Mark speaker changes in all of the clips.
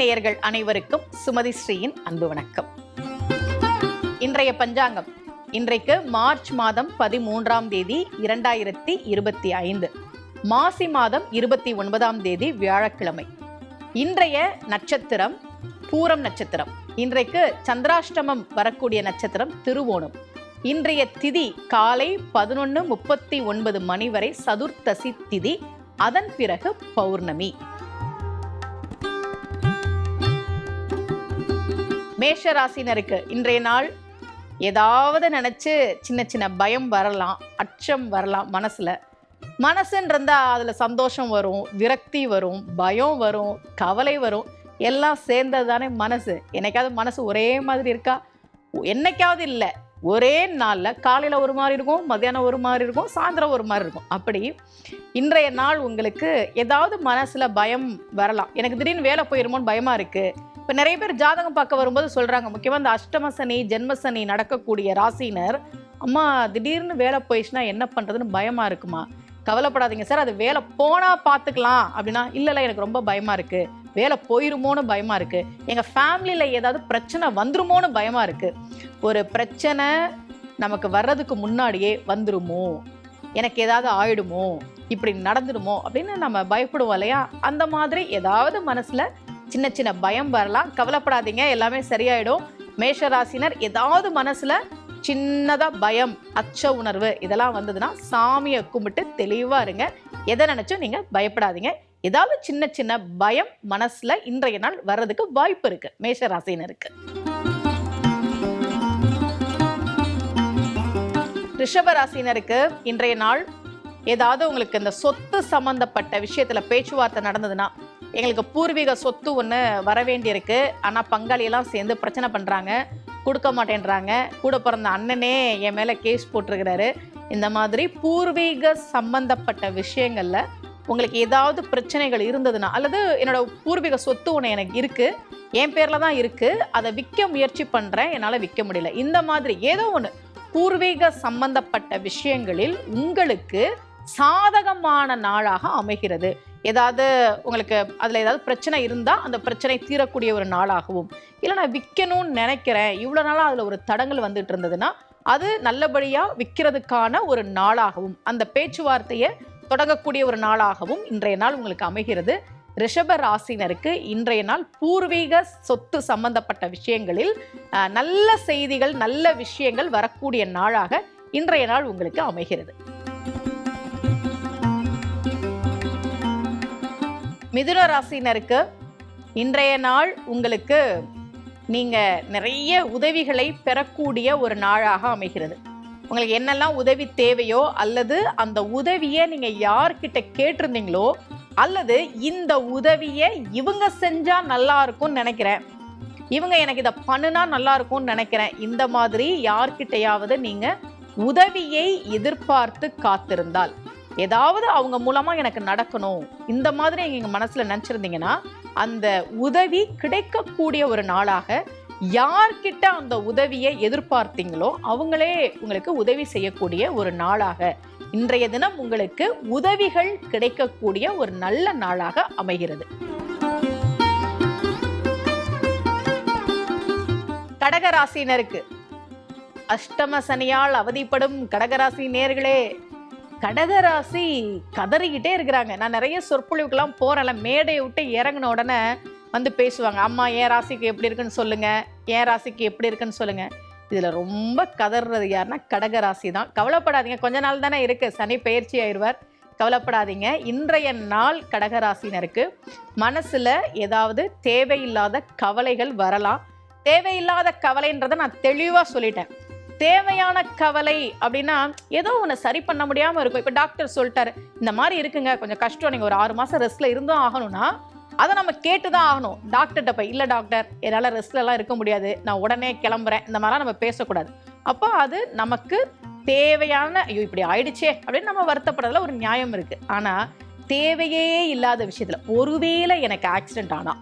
Speaker 1: நேயர்கள் அனைவருக்கும் சுமதி ஸ்ரீயின் அன்பு வணக்கம். இன்றைய பஞ்சாங்கம் இன்றைக்கு மார்ச் மாதம் பதிமூன்றாம் தேதி இரண்டாயிரத்தி இருபத்தி ஐந்து. மாசி மாதம் இருபத்தி ஒன்பதாம் தேதி வியாழக்கிழமை. இன்றைய நட்சத்திரம் பூரம் நட்சத்திரம். இன்றைக்கு சந்திராஷ்டமம் வரக்கூடிய நட்சத்திரம் திருவோணம். இன்றைய திதி காலை பதினொன்று முப்பத்தி ஒன்பது மணி வரை சதுர்த்தசி திதி. அதன் பிறகு பௌர்ணமி. மேஷ ராசினருக்கு இன்றைய நாள் ஏதாவது நினச்சி சின்ன சின்ன பயம் வரலாம் அச்சம் வரலாம் மனசில். மனசுன்னு இருந்தால் அதில் சந்தோஷம் வரும் விரக்தி வரும் பயம் வரும் கவலை வரும். எல்லாம் சேர்ந்தது தானே மனசு. என்னைக்காவது மனசு ஒரே மாதிரி இருக்கா? என்னைக்காவது இல்லை. ஒரே நாளில் காலையில் ஒரு மாதிரி இருக்கும் மத்தியானம் ஒரு மாதிரி இருக்கும் சாயந்தரம் ஒரு மாதிரி இருக்கும். அப்படி இன்றைய நாள் உங்களுக்கு ஏதாவது மனசில் பயம் வரலாம். எனக்கு திடீர்னு வேலை போயிருமோன்னு பயமாக இருக்குது இப்போ நிறைய பேர் ஜாதகம் பார்க்க வரும்போது சொல்கிறாங்க முக்கியமாக இந்த அஷ்டம சனி ஜென்ம சனி நடக்கக்கூடிய ராசினர் அம்மா திடீர்னு வேலை போயிடுச்சுன்னா என்ன பண்ணுறதுன்னு பயமாக இருக்குமா? கவலைப்படாதீங்க சார் அது வேலை போனால் பார்த்துக்கலாம். அப்படின்னா இல்லைல்ல எனக்கு ரொம்ப பயமாக இருக்குது வேலை போயிருமோன்னு பயமாக இருக்குது எங்கள் ஃபேமிலியில் ஏதாவது பிரச்சனை வந்துருமோன்னு பயமாக இருக்குது ஒரு பிரச்சனை நமக்கு வர்றதுக்கு முன்னாடியே வந்துருமோ? எனக்கு ஏதாவது ஆயிடுமோ? இப்படி நடந்துடுமோ அப்படின்னு நம்ம பயப்படுவோம் இல்லையா? அந்த மாதிரி ஏதாவது மனசில் சின்ன சின்ன பயம் வரலாம். கவலைப்படாதீங்க எல்லாமே சரியாயிடும். மேஷ ராசினர் ஏதாவது மனசில் சின்னதாக பயம் அச்ச உணர்வு இதெல்லாம் வந்ததுன்னா சாமியை கும்பிட்டு தெளிவாக இருங்க. எதை நினச்சும் நீங்கள் பயப்படாதீங்க. ஏதாவது சின்ன சின்ன பயம் மனசுல இன்றைய நாள் வர்றதுக்கு வாய்ப்பு இருக்கு மேஷ ராசினருக்கு ரிஷபராசினருக்கு இன்றைய நாள் ஏதாவது உங்களுக்கு இந்த சொத்து சம்மந்தப்பட்ட விஷயத்தில் பேச்சுவார்த்தை நடந்ததுன்னா எங்களுக்கு பூர்வீக சொத்து ஒன்று வர வேண்டியிருக்கு. ஆனால் பங்காளியெல்லாம் சேர்ந்து பிரச்சனை பண்ணுறாங்க கொடுக்க மாட்டேன்றாங்க. கூட பிறந்த அண்ணனே என் மேலே கேஸ் போட்டிருக்கிறாரு. இந்த மாதிரி பூர்வீக சம்பந்தப்பட்ட விஷயங்களில் உங்களுக்கு ஏதாவது பிரச்சனைகள் இருந்ததுன்னா அல்லது என்னோட பூர்வீக சொத்து ஒன்று எனக்கு இருக்குது என் பேரில் தான் இருக்குது அதை விற்க முயற்சி பண்ணுறேன் என்னால் விற்க முடியல. இந்த மாதிரி ஏதோ ஒன்று பூர்வீக சம்பந்தப்பட்ட விஷயங்களில் உங்களுக்கு சாதகமான நாளாக அமைகிறது. ஏதாவது உங்களுக்கு அதில் ஏதாவது பிரச்சனை இருந்தால் அந்த பிரச்சனை தீரக்கூடிய ஒரு நாளாகவும். இல்லை நான் விற்கணும்னு நினைக்கிறேன் இவ்வளோ நாளாக அதில் ஒரு தடங்கள் வந்துட்டு இருந்ததுன்னா அது நல்லபடியாக விற்கிறதுக்கான ஒரு நாளாகவும் அந்த பேச்சுவார்த்தையை தொடங்கக்கூடிய ஒரு நாளாகவும் இன்றைய நாள் உங்களுக்கு அமைகிறது. ரிஷப ராசினருக்கு இன்றைய நாள் பூர்வீக சொத்து சம்பந்தப்பட்ட விஷயங்களில் நல்ல செய்திகள் நல்ல விஷயங்கள் வரக்கூடிய நாளாக இன்றைய நாள் உங்களுக்கு அமைகிறது. மிதுன ராசினருக்கு இன்றைய நாள் உங்களுக்கு நீங்கள் நிறைய உதவிகளை பெறக்கூடிய ஒரு நாளாக அமைகிறது. உங்களுக்கு என்னெல்லாம் உதவி தேவையோ அல்லது அந்த உதவியை நீங்கள் யார்கிட்ட கேட்டிருந்தீங்களோ அல்லது இந்த உதவியை இவங்க செஞ்சால் நல்லா இருக்கும்னு நினைக்கிறேன். இவங்க எனக்கு இதை பண்ணுனா நல்லா இருக்கும்னு நினைக்கிறேன். இந்த மாதிரி யார்கிட்டையாவது நீங்கள் உதவியை எதிர்பார்த்து காத்திருந்தால். ஏதாவது அவங்க மூலமா எனக்கு நடக்கணும். இந்த மாதிரி எங்கள் மனசுல நினைச்சிருந்தீங்கன்னா அந்த உதவி கிடைக்கக்கூடிய ஒரு நாளாக யார்கிட்ட அந்த உதவியை எதிர்பார்த்தீங்களோ அவங்களே உங்களுக்கு உதவி செய்யக்கூடிய ஒரு நாளாக இன்றைய தினம் உங்களுக்கு உதவிகள் கிடைக்கக்கூடிய ஒரு நல்ல நாளாக அமைகிறது. கடகராசினருக்கு அஷ்டம சனியால் அவதிப்படும் கடகராசி நேர்களே கடகராசி கதறிக்கிட்டே இருக்கிறாங்க. நான் நிறைய சொற்பொழிவுக்கெல்லாம் போறேன்ல. மேடையை விட்டு இறங்கின உடனே வந்து பேசுவாங்க. அம்மா என் ராசிக்கு எப்படி இருக்குன்னு சொல்லுங்கள் என் ராசிக்கு எப்படி இருக்குன்னு சொல்லுங்கள் இதில் ரொம்ப கதறது யாருன்னா கடக ராசி தான். கவலைப்படாதீங்க. கொஞ்ச நாள் தானே இருக்குது சனி பயிற்சி ஆயிடுவார். கவலைப்படாதீங்க. இன்றைய நாள் கடகராசினருக்கு மனசில் ஏதாவது தேவையில்லாத கவலைகள் வரலாம். தேவையில்லாத கவலைன்றதை நான் தெளிவாக சொல்லிட்டேன். தேவையான கவலை அப்படின்னா ஏதோ ஒன்று சரி பண்ண முடியாமல் இருக்கும். இப்போ டாக்டர் சொல்லிட்டாரு இந்த மாதிரி இருக்குங்க கொஞ்சம் கஷ்டம் நீங்கள் ஒரு ஆறு மாதம் ரெஸ்ட்டில் இருந்தும் ஆகணும்னா அதை நம்ம கேட்டு தான் ஆகணும் டாக்டர்கிட்ட போய் இல்லை டாக்டர் என்னால் ரெஸ்ட்லலாம் இருக்க முடியாது. நான் உடனே கிளம்புறேன். இந்த மாதிரிலாம் நம்ம பேசக்கூடாது. அப்போ அது நமக்கு தேவையான ஐயோ இப்படி ஆயிடுச்சே அப்படின்னு நம்ம வருத்தப்படுறதுல ஒரு நியாயம் இருக்குது ஆனால் தேவையே இல்லாத விஷயத்தில் ஒருவேளை எனக்கு ஆக்சிடென்ட் ஆனால்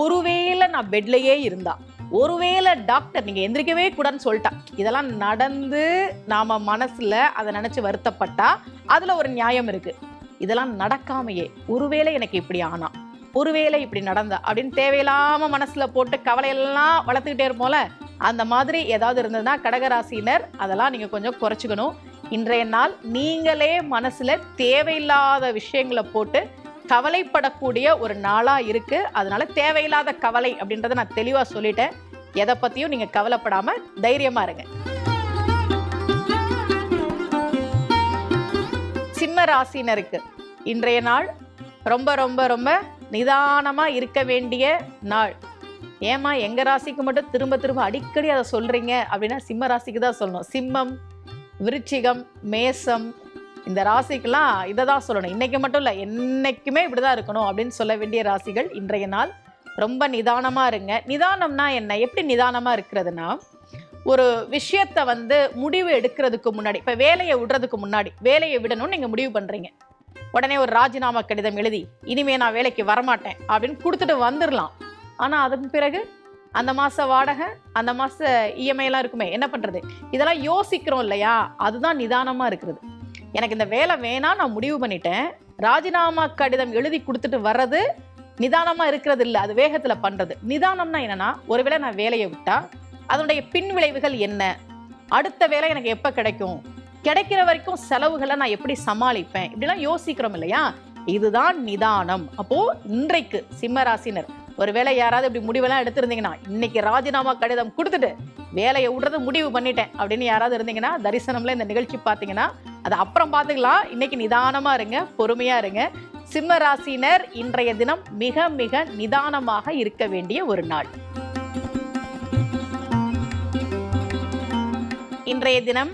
Speaker 1: ஒருவேளை நான் பெட்லேயே இருந்தால் ஒருவேளை டாக்டர் நீங்கள் எந்திரிக்கவே கூடாதுன்னு சொல்லிட்டா. இதெல்லாம் நடந்து நாம் மனசில் அதை நினச்சி வருத்தப்பட்டா அதில் ஒரு நியாயம் இருக்குது இதெல்லாம் நடக்காமையே. ஒருவேளை எனக்கு இப்படி ஆனா ஒருவேளை இப்படி நடந்த அப்படின்னு தேவையில்லாம மனசில் போட்டு கவலையெல்லாம் வளர்த்துக்கிட்டே இருப்போம்ல அந்த மாதிரி ஏதாவது இருந்ததுன்னா கடகராசினர் அதெல்லாம் நீங்கள் கொஞ்சம் குறைச்சிக்கணும். இன்றைய நாள் நீங்களே மனசில் தேவையில்லாத விஷயங்களை போட்டு கவலைப்படக்கூடிய ஒரு நாளாக இருக்குது அதனால தேவையில்லாத கவலை அப்படின்றத நான் தெளிவாக சொல்லிட்டேன். எதை பற்றியும் நீங்கள் கவலைப்படாமல் தைரியமாக இருங்க. சிம்ம ராசினருக்கு இன்றைய நாள் ரொம்ப ரொம்ப ரொம்ப நிதானமாக இருக்க வேண்டிய நாள். ஏமா எங்கள் ராசிக்கு மட்டும் திரும்ப திரும்ப அடிக்கடி அதை சொல்கிறீங்க அப்படின்னா சிம்ம ராசிக்கு தான் சொல்லணும். சிம்மம் விருச்சிகம் மேசம் இந்த ராசிக்கெல்லாம் இதை தான் சொல்லணும். இன்றைக்கி மட்டும் இல்லை என்றைக்குமே இப்படி தான் இருக்கணும் அப்படின்னு சொல்ல வேண்டிய ராசிகள் இன்றைய நாள். ரொம்ப நிதானமாக இருங்க. நிதானம்னா என்ன? எப்படி நிதானமாக இருக்கிறதுனா ஒரு விஷயத்தை வந்து முடிவு எடுக்கிறதுக்கு முன்னாடி இப்போ வேலையை விடுறதுக்கு முன்னாடி வேலையை விடணும்னு நீங்கள் முடிவு பண்ணுறீங்க உடனே ஒரு ராஜினாமா கடிதம் எழுதி இனிமே நான் வேலைக்கு வரமாட்டேன் அப்படின்னு கொடுத்துட்டு வந்துடலாம். ஆனால் அதன் பிறகு அந்த மாத வாடகை அந்த மாத இஎம்ஐலாம் இருக்குமே என்ன பண்ணுறது இதெல்லாம் யோசிக்கிறோம் இல்லையா? அதுதான் நிதானமாக இருக்கிறது. எனக்கு இந்த வேலை வேணாம் நான் முடிவு பண்ணிட்டேன். ராஜினாமா கடிதம் எழுதி கொடுத்துட்டு வர்றது நிதானமாக இருக்கிறது இல்லை அது வேகத்தில் பண்ணுறது நிதானம்னா என்னென்னா ஒருவேளை நான் வேலையை விட்டால் அதனுடைய பின் விளைவுகள் என்ன? அடுத்த வேலை எனக்கு எப்போ கிடைக்கும்? கிடைக்கிற வரைக்கும் செலவுகளை நான் எப்படி சமாளிப்பேன்? இப்படிலாம் யோசிக்கிறோம் இல்லையா? இதுதான் நிதானம். அப்போது இன்றைக்கு சிம்மராசினர் ஒருவேளை யாராவது இப்படி முடிவெல்லாம் எடுத்திருந்தீங்கன்னா இன்னைக்கு ராஜினாமா கடிதம் கொடுத்துட்டு வேலையை விடுறது முடிவு பண்ணிட்டேன் அப்படின்னு யாராவது இருந்தீங்கன்னா தரிசனம்ல இந்த நிகழ்ச்சி பார்த்தீங்கன்னா அது அப்புறம் பார்த்துக்கலாம். இன்னைக்கு நிதானமா இருங்க பொறுமையா இருங்க. சிம்ம ராசினர் இன்றைய தினம் மிக மிக நிதானமாக இருக்க வேண்டிய ஒரு நாள். இன்றைய தினம்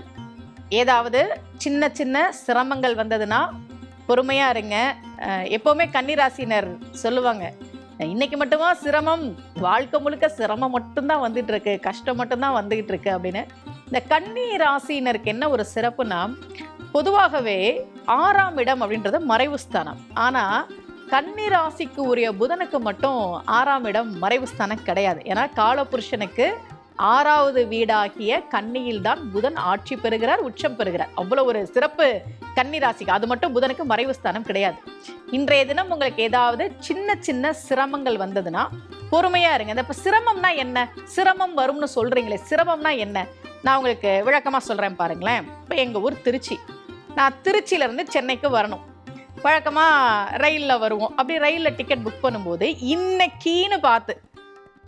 Speaker 1: ஏதாவது சின்ன சின்ன சிரமங்கள் வந்ததுன்னா பொறுமையாக இருங்க. எப்போவுமே கன்னிராசினர் சொல்லுவாங்க இன்னைக்கு மட்டுமா சிரமம்? வாழ்க்கை முழுக்க சிரமம் மட்டும்தான் வந்துட்டு இருக்கு கஷ்டம் மட்டும்தான் வந்துகிட்டு இருக்கு அப்படின்னு. இந்த கன்னி ராசினருக்கு என்ன ஒரு சிறப்புனா பொதுவாகவே ஆறாம் இடம் அப்படின்றது மறைவு ஸ்தானம். ஆனா கன்னி ராசிக்கு உரிய புதனுக்கு மட்டும் ஆறாம் இடம் மறைவு ஸ்தானம் கிடையாது. ஏன்னா காலபுருஷனுக்கு ஆறாவது வீடாகிய கன்னியில்தான் புதன் ஆட்சி பெறுகிறார் உச்சம் பெறுகிறார். அவ்வளோ ஒரு சிறப்பு கன்னி ராசிக்கு. அது மட்டும் புதனுக்கு மறைவு ஸ்தானம் கிடையாது. இன்றைய தினம் உங்களுக்கு ஏதாவது சின்ன சின்ன சிரமங்கள் வந்ததுன்னா பொறுமையாக இருங்க. இந்த சிரமம்னா என்ன? சிரமம் வரும்னு சொல்கிறீங்களே சிரமம்னா என்ன? நான் உங்களுக்கு விளக்கமாக சொல்கிறேன் பாருங்களேன். இப்போ எங்கள் ஊர் திருச்சி. நான் திருச்சியிலேருந்து சென்னைக்கு வரணும். வழக்கமாக ரயிலில் வருவோம். அப்படி ரயிலில் டிக்கெட் புக் பண்ணும்போது இன்னைக்கின்னு பார்த்து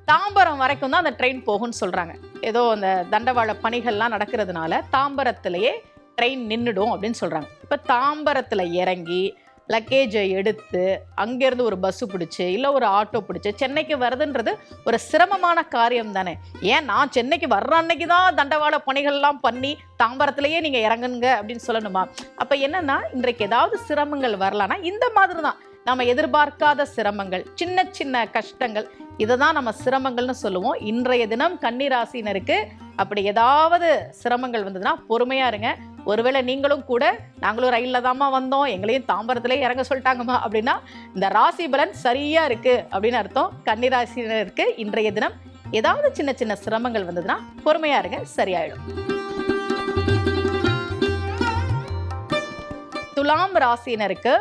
Speaker 1: தாம்பரம் வரைக்கும் தான் அந்த ட்ரெயின் போகும்னு சொல்கிறாங்க ஏதோ அந்த தண்டவாள பணிகள்லாம் நடக்கிறதுனால தாம்பரத்திலேயே ட்ரெயின் நின்றுடும் அப்படின்னு சொல்கிறாங்க இப்போ தாம்பரத்தில் இறங்கி லக்கேஜை எடுத்து அங்கேருந்து ஒரு பஸ்ஸு பிடிச்சி இல்லை ஒரு ஆட்டோ பிடிச்சி சென்னைக்கு வருதுன்றது ஒரு சிரமமான காரியம் தானே. ஏன் நான் சென்னைக்கு வர்ற அன்னைக்கு தான் தண்டவாள பணிகள்லாம் பண்ணி தாம்பரத்திலேயே நீங்கள் இறங்குங்க அப்படின்னு சொல்லணுமா? அப்போ என்னென்னா இன்றைக்கு ஏதாவது சிரமங்கள் வரலான்னா இந்த மாதிரி தான் நம்ம எதிர்பார்க்காத சிரமங்கள் சின்ன சின்ன கஷ்டங்கள் இதை தான் நம்ம சிரமங்கள்னு சொல்லுவோம். இன்றைய தினம் கன்னிராசினருக்கு அப்படி ஏதாவது சிரமங்கள் வந்ததுன்னா பொறுமையா இருங்க. ஒருவேளை நீங்களும் கூட நாங்களும் ரயிலில் தாம்மா வந்தோம் எங்களையும் தாம்பரத்திலே இறங்க சொல்லிட்டாங்கம்மா அப்படின்னா இந்த ராசி பலன் சரியா இருக்கு அப்படின்னு அர்த்தம். கன்னிராசினருக்கு இன்றைய தினம் ஏதாவது சின்ன சின்ன சிரமங்கள் வந்ததுன்னா பொறுமையா இருங்க சரியாயிடும். துலாம் ராசினருக்கு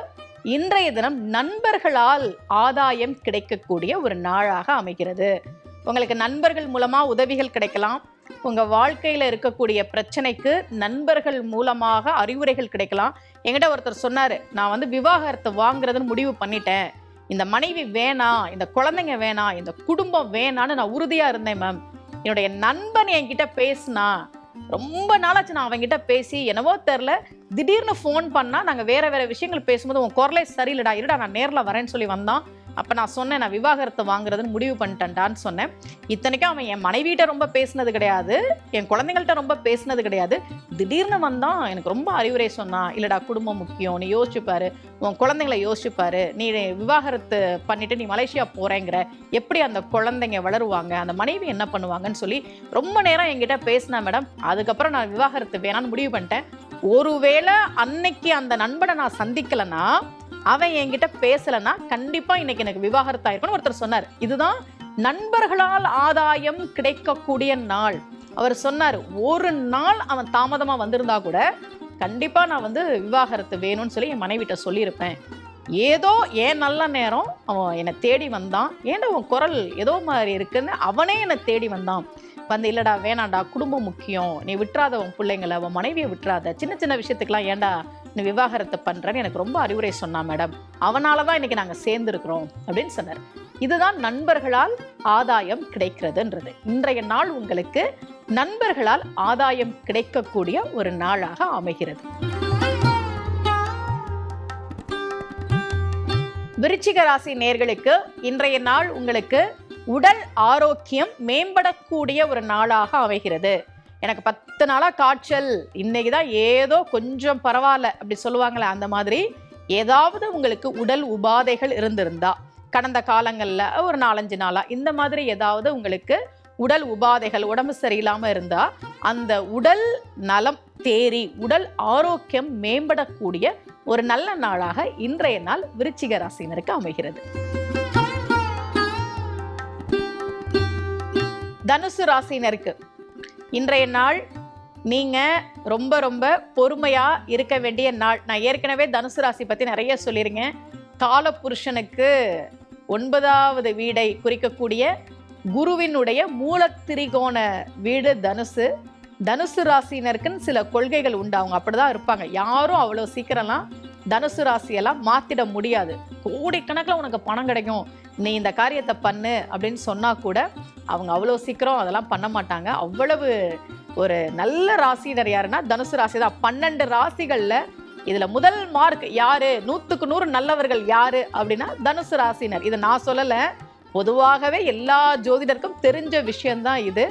Speaker 1: இன்றைய தினம் நண்பர்களால் ஆதாயம் கிடைக்கக்கூடிய ஒரு நாளாக அமைகிறது. உங்களுக்கு நண்பர்கள் மூலமாக உதவிகள் கிடைக்கலாம். உங்கள் வாழ்க்கையில் இருக்கக்கூடிய பிரச்சனைக்கு நண்பர்கள் மூலமாக அறிவுரைகள் கிடைக்கலாம். என்கிட்ட ஒருத்தர் சொன்னார் நான் வந்து விவாகரத்தை வாங்குறதுன்னு முடிவு பண்ணிட்டேன். இந்த மனைவி வேணாம் இந்த குழந்தைங்க வேணாம் இந்த குடும்பம் வேணான்னு நான் உறுதியாக இருந்தேன் மேம். என்னுடைய நண்பன் என்கிட்ட பேசினா ரொம்ப நாளாச்சு நான் அவங்ககிட்ட பேசி. என்னவோ தெரில திடீர்னு ஃபோன் பண்ணா நாங்கள் வேற வேற விஷயங்கள் பேசும்போது உன் குரலே சரியில்லடா இருடா நான் நேரில் வரேன்னு சொல்லி வந்தான். அப்போ நான் சொன்னேன் நான் விவாகரத்தை வாங்குறதுன்னு முடிவு பண்ணிட்டேன்டான்னு சொன்னேன். இத்தனைக்கும் அவன் என் மனைவிட்ட ரொம்ப பேசினது கிடையாது என் குழந்தைங்கள்ட்ட ரொம்ப பேசினது கிடையாது. திடீர்னு வந்தான் எனக்கு ரொம்ப அறிவுரை சொன்னான் இல்லைடா குடும்பம் முக்கியம் நீ யோசிச்சுப்பாரு உன் குழந்தைங்களை யோசிச்சுப்பாரு நீ விவாகரத்து பண்ணிட்டு நீ மலேசியா போகிறேங்கிற எப்படி அந்த குழந்தைங்க வளருவாங்க அந்த மனைவி என்ன பண்ணுவாங்கன்னு சொல்லி ரொம்ப நேரம் என்கிட்ட பேசினா மேடம் அதுக்கப்புறம் நான் விவாகரத்து வேணான்னு முடிவு பண்ணிட்டேன். ஒருவேளை அன்னைக்கு அந்த நண்பனை நான் சந்திக்கலைன்னா அவன் என்கிட்ட பேசலைன்னா கண்டிப்பா இன்னைக்கு எனக்கு விவாகரத்து ஆயிருக்கும்னு ஒருத்தர் சொன்னார். இதுதான் நண்பர்களால் ஆதாயம் கிடைக்கக்கூடிய நாள். அவர் சொன்னார் ஒரு நாள் அவன் தாமதமா வந்திருந்தா கூட கண்டிப்பா நான் வந்து விவாகரத்து வேணும்னு சொல்லி என் மனைவிட்ட சொல்லியிருப்பேன். ஏதோ ஏன் நல்ல நேரம் அவன் என்னை தேடி வந்தான். ஏன்டா உன் குரல் ஏதோ மாதிரி இருக்குன்னு அவனே என்னை தேடி வந்தான். வந்து இல்லைடா வேணாண்டா குடும்பம் முக்கியம். நீ விட்டுறாத உன் பிள்ளைங்களை உன் மனைவியை விட்டுறாத. சின்ன சின்ன விஷயத்துக்கெல்லாம் ஏன்டா நீ விவாகரத்தை பண்ணுறேன்னு எனக்கு ரொம்ப அறிவுரை சொன்னா மேடம் அவனால தான் இன்னைக்கு நாங்கள் சேர்ந்துருக்குறோம் அப்படின்னு சொன்னார். இதுதான் நண்பர்களால் ஆதாயம் கிடைக்கிறதுன்றது. இன்றைய நாள் உங்களுக்கு நண்பர்களால் ஆதாயம் கிடைக்கக்கூடிய ஒரு நாளாக அமைகிறது. விருச்சிக ராசி நேர்களுக்கு இன்றைய நாள் உங்களுக்கு உடல் ஆரோக்கியம் மேம்படக்கூடிய ஒரு நாளாக அமைகிறது. எனக்கு பத்து நாளாக காய்ச்சல். இன்னைக்கு தான் ஏதோ கொஞ்சம் பரவாயில்ல அப்படி சொல்லுவாங்களே அந்த மாதிரி ஏதாவது உங்களுக்கு உடல் உபாதைகள் இருந்திருந்தா கடந்த காலங்களில் ஒரு நாலஞ்சு நாளாக இந்த மாதிரி ஏதாவது உங்களுக்கு உடல் உபாதைகள் உடம்பு சரியில்லாமல் இருந்தால் அந்த உடல் நலம் தேறி உடல் ஆரோக்கியம் மேம்படக்கூடிய ஒரு நல்ல நாளாக இன்றைய நாள் விருச்சிக ராசினருக்கு அமைகிறது. தனுசு ராசினருக்கு இன்றைய நாள் நீங்கள் ரொம்ப ரொம்ப பொறுமையாக இருக்க வேண்டிய நாள். நான் ஏற்கனவே தனுசு ராசி பற்றி நிறைய சொல்லியிருக்கேன். காலபுருஷனுக்கு ஒன்பதாவது வீடை குறிக்கக்கூடிய குருவினுடைய மூலத்திரிகோண வீடு தனுசு. தனுசு ராசினருக்குன்னு சில கொள்கைகள் உண்டு. அவங்க அப்படிதான் இருப்பாங்க. யாரும் அவ்வளோ சீக்கிரம்லாம் தனுசு ராசியெல்லாம் மாத்திட முடியாது. கோடிக்கணக்கில் உனக்கு பணம் கிடைக்கும். நீ இந்த காரியத்தை பண்ணு அப்படின்னு சொன்னா கூட அவங்க அவ்வளோ சீக்கிரம் அதெல்லாம் பண்ண மாட்டாங்க. அவ்வளவு ஒரு நல்ல ராசினர் யாருன்னா தனுசு ராசி தான் பன்னெண்டு ராசிகளில் இதில் முதல் மார்க் யாரு? நூற்றுக்கு நூறு நல்லவர்கள் யாரு? அப்படின்னா தனுசு ராசினர் இதை நான் சொல்லலை. பொதுவாகவே எல்லா ஜோதிடருக்கும் தெரிஞ்ச விஷயம்தான் இது.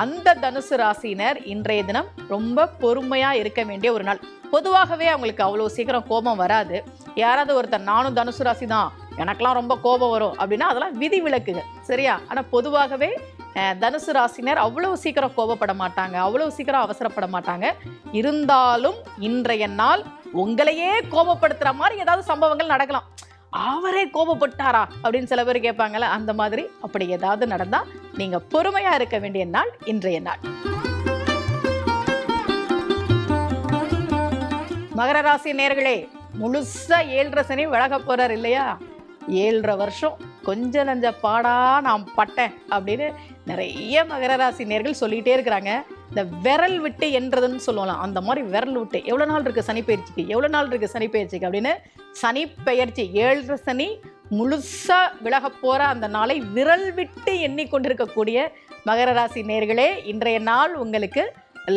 Speaker 1: அந்த தனுசு ராசினர் இன்றைய தினம் ரொம்ப பொறுமையாக இருக்க வேண்டிய ஒரு நாள். பொதுவாகவே அவங்களுக்கு அவ்வளோ சீக்கிரம் கோபம் வராது. யாராவது ஒருத்தர் நானும் தனுசு ராசி தான் எனக்கெல்லாம் ரொம்ப கோபம் வரும் அப்படின்னா அதெல்லாம் விதி விலக்குங்க சரியா? ஆனால் பொதுவாகவே தனுசு ராசினர் அவ்வளோ சீக்கிரம் கோபப்பட மாட்டாங்க அவ்வளோ சீக்கிரம் அவசரப்பட மாட்டாங்க. இருந்தாலும் இன்றைய நாள் உங்களையே கோபப்படுத்துகிற மாதிரி ஏதாவது சம்பவங்கள் நடக்கலாம். அவரே கோபப்பட்டாரா அப்படின்னு சில பேர் கேட்பாங்கல்ல அந்த மாதிரி அப்படி ஏதாவது நடந்தா நீங்க பொறுமையா இருக்க வேண்டிய நாள் இன்றைய நாள். மகர ராசி நேர்களே முழுசா ஏழரை சனி விலக போறார் இல்லையா? ஏழரை வருஷம் கொஞ்ச நஞ்ச பாடா நான் பட்டேன் அப்படின்னு நிறைய மகர ராசி நேர்கள் சொல்லிகிட்டே இருக்கிறாங்க. இந்த விரல் விட்டு என்றதுன்னு சொல்லலாம். அந்த மாதிரி விரல் விட்டு. எவ்வளோ நாள் இருக்குது சனி பயிற்சிக்கு? எவ்வளோ நாள் இருக்குது சனி பயிற்சிக்கு அப்படின்னு? சனி பெயர்ச்சி ஏழரை சனி முழுசாக விலக போகிற அந்த நாளை விரல் விட்டு எண்ணிக்கொண்டிருக்கக்கூடிய மகர ராசி நேர்களே இன்றைய நாள் உங்களுக்கு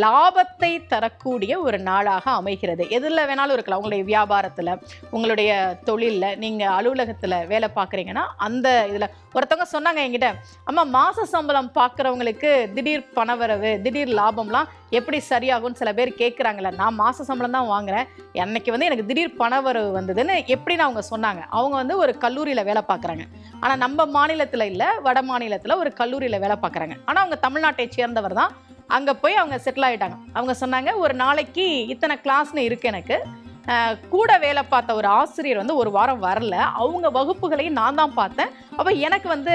Speaker 1: லாபத்தை தரக்கூடிய ஒரு நாளாக அமைகிறது. எதில் வேணாலும் இருக்கலாம். உங்களுடைய வியாபாரத்தில் உங்களுடைய தொழிலில் நீங்கள் அலுவலகத்தில் வேலை பார்க்குறீங்கன்னா அந்த இதில் ஒருத்தவங்க சொன்னாங்க என்கிட்ட அம்மா மாத சம்பளம் பார்க்குறவங்களுக்கு திடீர் பணவரவு திடீர் லாபம்லாம் எப்படி சரியாகும்னு சில பேர் கேட்குறாங்கல்ல நான் மாத சம்பளம் தான் வாங்குறேன். அன்னைக்கு வந்து எனக்கு திடீர் பணவரவு வந்ததுன்னு எப்படின்னு அவங்க சொன்னாங்க. அவங்க வந்து ஒரு கல்லூரியில் வேலை பார்க்குறாங்க. ஆனால் நம்ம மாநிலத்தில் இல்லை வட மாநிலத்தில் ஒரு கல்லூரியில் வேலை பார்க்குறாங்க. ஆனால் அவங்க தமிழ்நாட்டை சேர்ந்தவர் தான் அங்கே போய் அவங்க செட்டில் ஆகிட்டாங்க அவங்க சொன்னாங்க ஒரு நாளைக்கு இத்தனை கிளாஸ்னு இருக்குது எனக்கு. கூட வேலை பார்த்த ஒரு ஆசிரியர் வந்து ஒரு வாரம் வரல. அவங்க வகுப்புகளையும் நான் தான் பார்த்தேன். அப்போ எனக்கு வந்து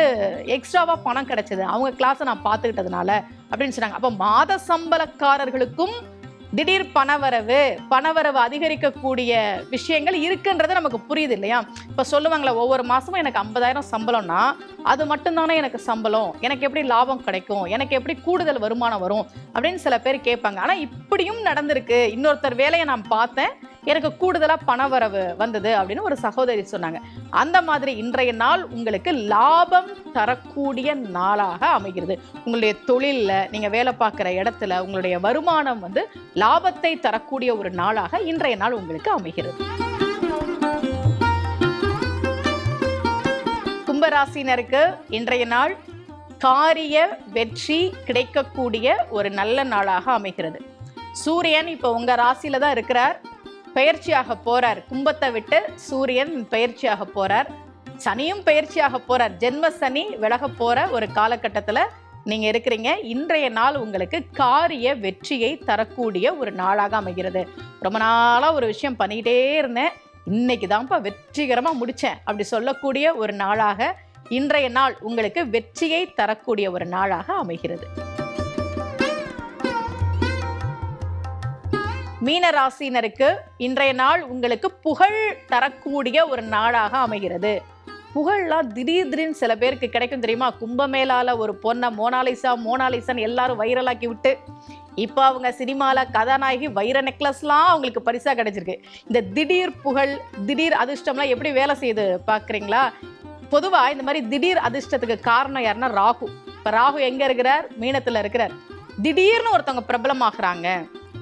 Speaker 1: எக்ஸ்ட்ராவாக பணம் கிடைச்சது. அவங்க கிளாஸை நான் பார்த்துக்கிட்டதுனால. அப்படின்னு சொன்னாங்க. அப்போ மாத சம்பளக்காரர்களுக்கும் திடீர் பணவரவு பணவரவு அதிகரிக்கக்கூடிய விஷயங்கள் இருக்குன்றது நமக்கு புரியுது இல்லையா? இப்போ சொல்லுவாங்களே ஒவ்வொரு மாதமும் எனக்கு ஐம்பதாயிரம் சம்பளம்னா அது மட்டும்தானே எனக்கு சம்பளம்? எனக்கு எப்படி லாபம் கிடைக்கும்? எனக்கு எப்படி கூடுதல் வருமானம் வரும்? அப்படின்னு சில பேர் கேட்பாங்க. ஆனால் இப்படியும் நடந்திருக்கு. இன்னொருத்தர் வேலையை நான் பார்த்தேன். எனக்கு கூடுதலாக பணவரவு வந்தது அப்படின்னு ஒரு சகோதரி சொன்னாங்க. அந்த மாதிரி இன்றைய நாள் உங்களுக்கு லாபம் தரக்கூடிய நாளாக அமைகிறது. உங்களுடைய தொழிலில் நீங்கள் வேலை பார்க்குற இடத்துல உங்களுடைய வருமானம் வந்து லாபத்தை தரக்கூடிய ஒரு நாளாக இன்றைய நாள் உங்களுக்கு அமைகிறது. கும்பராசினருக்கு இன்றைய நாள் காரிய வெற்றி கிடைக்கக்கூடிய ஒரு நல்ல நாளாக அமைகிறது. சூரியன் இப்போ உங்க ராசியில தான் இருக்கிறார். பெயர்ச்சியாக போறார். கும்பத்தை விட்டு சூரியன் பெயர்ச்சியாக போறார். சனியும் பெயர்ச்சியாக போறார். ஜென்ம சனி விலக போற ஒரு காலகட்டத்தில் நீங்க இருக்கிறீங்க. இன்றைய நாள் உங்களுக்கு காரிய வெற்றியை தரக்கூடிய ஒரு நாளாக அமைகிறது. ரொம்ப நாளாக ஒரு விஷயம் பண்ணிக்கிட்டே இருந்தேன். இன்னைக்கு தான்ப்பா வெற்றிகரமாக முடித்தேன் அப்படி சொல்லக்கூடிய ஒரு நாளாக இன்றைய நாள் உங்களுக்கு வெற்றியை தரக்கூடிய ஒரு நாளாக அமைகிறது. மீன ராசினருக்கு இன்றைய நாள் உங்களுக்கு புகழ் தரக்கூடிய ஒரு நாளாக அமைகிறது. புகழ்லாம் திடீர் திடீர்னு சில பேருக்கு கிடைக்கும் தெரியுமா? கும்பமேளால ஒரு பொண்ணை மோனாலிசா மோனாலிசான்னு எல்லாரும் வைரலாக்கி விட்டு இப்போ அவங்க சினிமாவில் கதாநாயகி வைர நெக்லஸ்லாம் அவங்களுக்கு பரிசாக கிடைச்சிருக்கு. இந்த திடீர் புகழ் திடீர் அதிர்ஷ்டம்லாம் எப்படி வேலை செய்யுது பார்க்குறீங்களா பொதுவாக இந்த மாதிரி திடீர் அதிர்ஷ்டத்துக்கு காரணம் யாருன்னா ராகு. இப்போ ராகு எங்கே இருக்கிறார்? மீனத்தில் இருக்கிறார். திடீர்னு ஒருத்தவங்க பிரபலமாகறாங்க.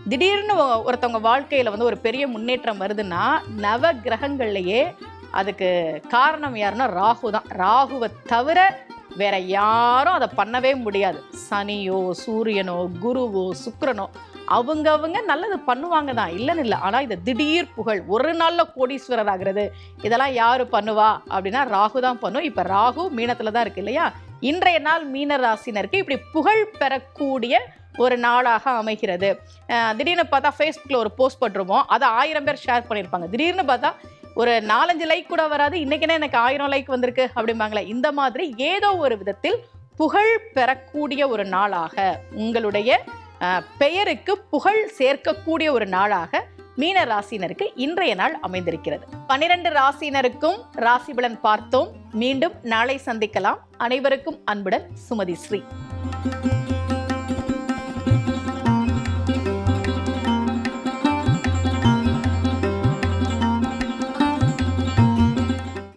Speaker 1: திடீர்னு ஒருத்தவங்க வாழ்க்கையில் வந்து ஒரு பெரிய முன்னேற்றம் வருதுன்னா நவ கிரகங்கள்லையே அதுக்கு காரணம் யாருன்னா ராகு தான். ராகுவை தவிர வேற யாரும் அதை பண்ணவே முடியாது. சனியோ சூரியனோ குருவோ சுக்கிரனோ அவங்கவங்க நல்லது பண்ணுவாங்க தான். இல்லைன்னு இல்லை. ஆனால் இந்த திடீர் புகழ் ஒரு நாளில் கோடீஸ்வரர் ஆகிறது இதெல்லாம் யார் பண்ணுவா? அப்படின்னா ராகு தான் பண்ணும். இப்போ ராகு மீனத்தில் தான் இருக்கு இல்லையா? இன்றைய நாள் மீன ராசினருக்கு இப்படி புகழ் பெறக்கூடிய ஒரு நாளாக அமைகிறது. திடீர்னு பார்த்தா ஃபேஸ்புக்கில் ஒரு போஸ்ட் போட்டிருப்போம். அதை ஆயிரம் பேர் ஷேர் பண்ணியிருப்பாங்க. திடீர்னு பார்த்தா ஒரு நாலஞ்சு லைக் கூட வராது. இன்றைக்கினே எனக்கு ஆயிரம் லைக் வந்திருக்கு அப்படிம்பாங்களே. இந்த மாதிரி ஏதோ ஒரு விதத்தில் புகழ் பெறக்கூடிய ஒரு நாளாக உங்களுடைய அஹ், பெயருக்கு புகழ் சேர்க்கக்கூடிய ஒரு நாளாக மீன ராசினருக்கு இன்றைய நாள் அமைந்திருக்கிறது. பன்னிரண்டு ராசினருக்கும் ராசி பலன் பார்த்தோம். மீண்டும் நாளை சந்திக்கலாம். அனைவருக்கும் அன்புடன் சுமதி ஸ்ரீ.